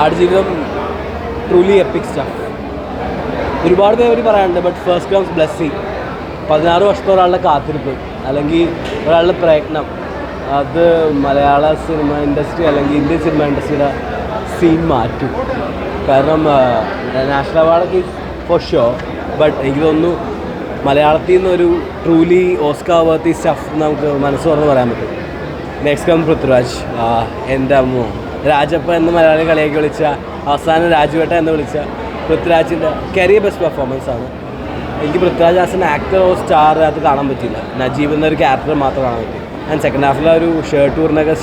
Aadujeevitham truly EPIC staff ഒരുപാട് പേര് പറയാനുണ്ട് ബട്ട് ഫസ്റ്റ് കംസ് ബ്ലെസ്സിങ് പതിനാറ് വർഷത്തെ ഒരാളുടെ കാത്തിരിപ്പ് അല്ലെങ്കിൽ ഒരാളുടെ പ്രയത്നം. അത് മലയാള സിനിമ ഇൻഡസ്ട്രി അല്ലെങ്കിൽ ഇന്ത്യൻ സിനിമ ഇൻഡസ്ട്രിയുടെ സീൻ മാറ്റും. കാരണം നാഷണൽ അവാർഡൊക്കെ ഫോർ ഷോ ബട്ട് എനിക്ക് തോന്നുന്നു മലയാളത്തിൽ നിന്നൊരു ട്രൂലി ഓസ്കാർ വർത്തി സ്റ്റഫ് നമുക്ക് മനസ്സ് തുറന്ന് പറയാൻ പറ്റും. Next come Prithviraj. എന്റെ അമ്മോ. രാജപ്പ എന്ന് മലയാളി കളിയാക്കി വിളിച്ച അവസാനം രാജുവേട്ട എന്ന് വിളിച്ച പൃഥ്വിരാജിന്റെ കരിയർ ബെസ്റ്റ് പെർഫോമൻസ് ആണ്. എനിക്ക് Prithviraj as an actor or star അത് കാണാൻ പറ്റില്ല നജീബ് എന്നൊരു ക്യാരക്ടർ മാത്രം കാണാൻ പറ്റി ആൻഡ് സെക്കൻഡ് ഹാഫിൽ ഒരു ഷർട്ട് ഊറിനൊക്കെ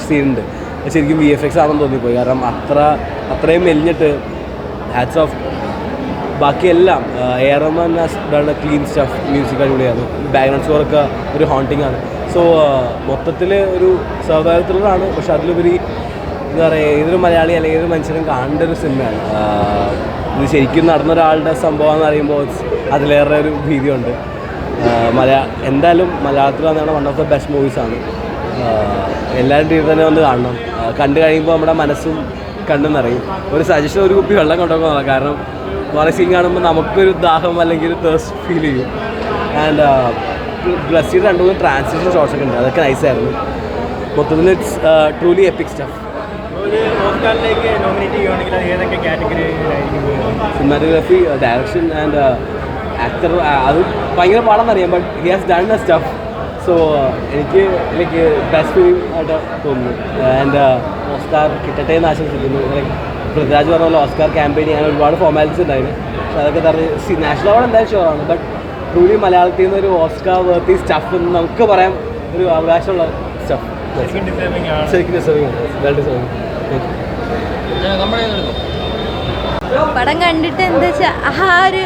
അത് ശരിക്കും വി എഫ് എക്സ് ആണെന്ന് തോന്നിപ്പോയി. കാരണം അത്ര അത്രയും മെലിഞ്ഞിട്ട് ഹാറ്റ്സ് ഓഫ് ബാക്കിയെല്ലാം എയർമാൻ ക്ലീൻ സ്റ്റഫ് മ്യൂസിക് അടിപൊളിയാണ്. ബാക്ക്ഗ്രൗണ്ട് സ്കോറൊക്കെ ഒരു ഹോണ്ടിങ് ആണ്. സോ മൊത്തത്തിൽ ഒരു സർവൈവൽ ത്രില്ലറാണ് പക്ഷെ അതിലുപരി എന്താ പറയുക ഏതൊരു മലയാളി അല്ലെങ്കിൽ ഏതൊരു മനുഷ്യനും കാണേണ്ട ഒരു സിനിമയാണ്. ഇത് ശരിക്കും നടന്ന ഒരാളുടെ സംഭവം എന്ന് പറയുമ്പോൾ അതിലേറെ ഒരു ഭീതിയുണ്ട്. മലയാ എന്തായാലും മലയാളത്തിൽ വന്നാണ് വൺ ഓഫ് ദ ബെസ്റ്റ് മൂവീസാണ് എല്ലാവരും ടീം തന്നെ വന്ന് കാണണം. കണ്ടു കഴിയുമ്പോൾ നമ്മുടെ മനസ്സും കണ്ണും നിറയും. ഒരു സജഷൻ ഒരു കുപ്പി വെള്ളം കൊണ്ടുപോകുന്നതാണ് കാരണം വളരെ സീൻ കാണുമ്പോൾ നമുക്കൊരു ദാഹം അല്ലെങ്കിൽ തേഴ്സ്റ്റ് ഫീൽ ചെയ്യും. ആൻഡ് ബ്ലസ്സിയുടെ രണ്ട് മൂന്ന് ട്രാൻസ്ലേഷൻ ഷോർട്സ് ഒക്കെ ഉണ്ട്. അതൊക്കെ നൈസായിരുന്നു മൊത്തത്തിൽ it's truly epic stuff cinematography direction and actor അത് ഭയങ്കര പാടാന്നറിയാം but he has done the stuff so എനിക്ക് ലൈക്ക് ബെസ്റ്റ് ഫിലിം ആയിട്ട് തോന്നുന്നു. ആൻഡ് ഓസ്കാർ കിട്ടട്ടെ എന്ന് ആശംസിക്കുന്നു. ലൈക്ക് പൃഥ്വിരാജ് പറഞ്ഞ പോലെ ഓസ്കാർ ക്യാമ്പയിൻ ചെയ്യാൻ ഒരുപാട് ഫോർമാലിറ്റീസ് ഉണ്ടായിരുന്നു. പക്ഷെ അതൊക്കെ തറഞ്ഞ് നാഷണൽ അവാർഡ് എന്തായാലും ഷുവറാണ് ബട്ട് ട്രൂലി മലയാളത്തിൽ നിന്ന് ഒരു ഓസ്കാർ വേർത്തി സ്റ്റഫ് എന്ന് നമുക്ക് പറയാം ഒരു അവകാശമുള്ള സ്റ്റഫ് ശരിക്കും ഡിസേർവിംഗ് ആണ്. ശരിക്കും ഡിസേർവിംഗ് വെൽ ഡിസേർവിംഗ് പടം കണ്ടിട്ട് എന്താ വെച്ചാൽ ആ ഒരു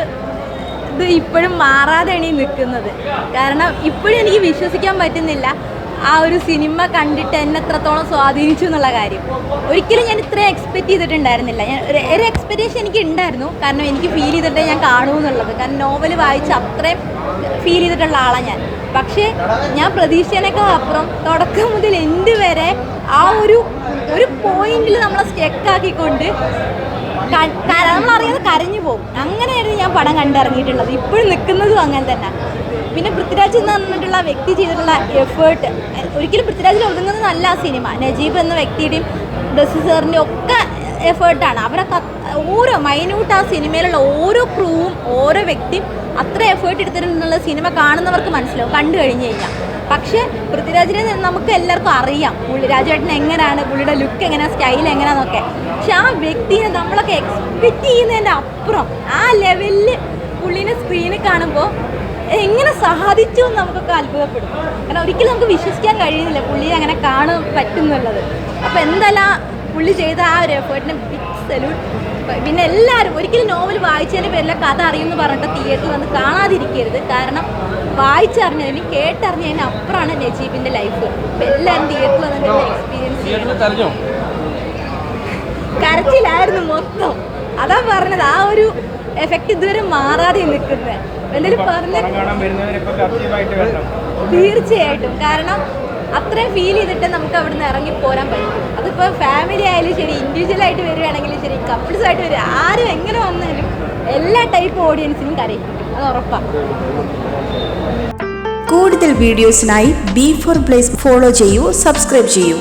ഇത് ഇപ്പോഴും മാറാതെയാണ് ഈ നിൽക്കുന്നത് കാരണം ഇപ്പോഴും എനിക്ക് വിശ്വസിക്കാൻ പറ്റുന്നില്ല ആ ഒരു സിനിമ കണ്ടിട്ട് എന്നെ എത്രത്തോളം സ്വാധീനിച്ചു എന്നുള്ള കാര്യം. ഒരിക്കലും ഞാൻ ഇത്രയും എക്സ്പെക്റ്റ് ചെയ്തിട്ടുണ്ടായിരുന്നില്ല. ഞാൻ ഒരു എക്സ്പെക്റ്റേഷൻ എനിക്ക് ഉണ്ടായിരുന്നു. കാരണം എനിക്ക് ഫീൽ ചെയ്തിട്ടേ ഞാൻ കാണൂ എന്നുള്ളത് കാരണം നോവൽ വായിച്ച് അത്രയും ഫീൽ ചെയ്തിട്ടുള്ള ആളാണ് ഞാൻ. പക്ഷേ ഞാൻ പ്രതീക്ഷേനേക്കാൾ അപ്പുറം തുടക്കം മുതൽ എന്ത് വരെ ആ ഒരു ഒരു പോയിന്റിൽ നമ്മളെ സ്റ്റെക്കാക്കിക്കൊണ്ട് നമ്മളറിയാതെ കരഞ്ഞു പോകും. അങ്ങനെയായിരുന്നു ഞാൻ പടം കണ്ടിറങ്ങിയിട്ടുള്ളത്. ഇപ്പോഴും നിൽക്കുന്നതും അങ്ങനെ തന്നെ. പിന്നെ പൃഥ്വിരാജ് എന്ന് പറഞ്ഞിട്ടുള്ള വ്യക്തി ചെയ്തിട്ടുള്ള എഫേർട്ട് ഒരിക്കലും പൃഥ്വിരാജിൽ ഒതുങ്ങുന്നതല്ല നല്ല സിനിമ. നജീബ് എന്ന വ്യക്തിയുടെയും ഡ്രസ് സാറിന്റെ ഒക്കെ എഫേർട്ടാണ് അവരൊക്കെ ഓരോ മൈന്യൂട്ട് ആ സിനിമയിലുള്ള ഓരോ ക്രൂവും ഓരോ വ്യക്തിയും അത്ര എഫേർട്ട് എടുത്തിട്ടുണ്ടെന്നുള്ള സിനിമ കാണുന്നവർക്ക് മനസ്സിലാവും. കണ്ടു കഴിഞ്ഞ് കഴിഞ്ഞാൽ. പക്ഷേ പൃഥ്വിരാജിനെ നമുക്ക് എല്ലാവർക്കും അറിയാം പുള്ളി രാജുവേട്ടൻ എങ്ങനെയാണ് പുള്ളിയുടെ ലുക്ക് എങ്ങനെയാണ് സ്റ്റൈൽ എങ്ങനെയാണെന്നൊക്കെ പക്ഷെ ആ വ്യക്തിയെ നമ്മളൊക്കെ എക്സ്പെക്റ്റ് ചെയ്യുന്നതിന്റെ അപ്പുറം ആ ലെവലിൽ പുള്ളീനെ സ്ക്രീനിൽ കാണുമ്പോൾ എങ്ങനെ സാധിച്ചു എന്ന് നമുക്കൊക്കെ അത്ഭുതപ്പെടും. കാരണം ഒരിക്കലും നമുക്ക് വിശ്വസിക്കാൻ കഴിയുന്നില്ല പുള്ളിയെ അങ്ങനെ കാണാൻ പറ്റുന്നുള്ളത്. അപ്പോൾ എന്തെല്ലാം പുള്ളി ചെയ്ത ആ ഒരു എഫേർട്ടിന് ബിഗ് സല്യൂട്ട് പിന്നെ എല്ലാവരും ഒരിക്കലും നോവൽ വായിച്ചതിന്റെ പേരിൽ കഥ അറിയുമെന്ന് പറഞ്ഞിട്ട് തിയേറ്ററിൽ വന്ന് കാണാതിരിക്കരുത്. കാരണം വായിച്ചറിഞ്ഞതിന് കേട്ടറിഞ്ഞതിന് അപ്പുറമാണ് നജീബിന്റെ ലൈഫ് എല്ലാവരും തിയേറ്ററിൽ വന്നിട്ട് എക്സ്പീരിയൻസ് കരച്ചിലായിരുന്നു മൊത്തം. അതാ പറഞ്ഞത് ആ ഒരു എഫക്റ്റ് ഇതുവരെ മാറാതെ നിൽക്കുന്നത്. എന്തെങ്കിലും പറഞ്ഞ തീർച്ചയായിട്ടും. കാരണം അത്രയും ഫീൽ ചെയ്തിട്ട് നമുക്ക് അവിടെ ഇറങ്ങി പോരാൻ പറ്റും. അതിപ്പോൾ ഫാമിലി ആയാലും ശരി ഇൻഡിവിജ്വൽ ആയിട്ട് വരികയാണെങ്കിലും ശരി കപ്പിൾസ് ആയിട്ട് വരിക ആരും എങ്ങനെ വന്നാലും എല്ലാ ടൈപ്പ് ഓഡിയൻസിനും കരയും. അത് ഉറപ്പാണ് കൂടുതൽ വീഡിയോസിനായി ബി ഫോർ പ്ലേസ് ഫോളോ ചെയ്യൂ സബ്സ്ക്രൈബ് ചെയ്യൂ.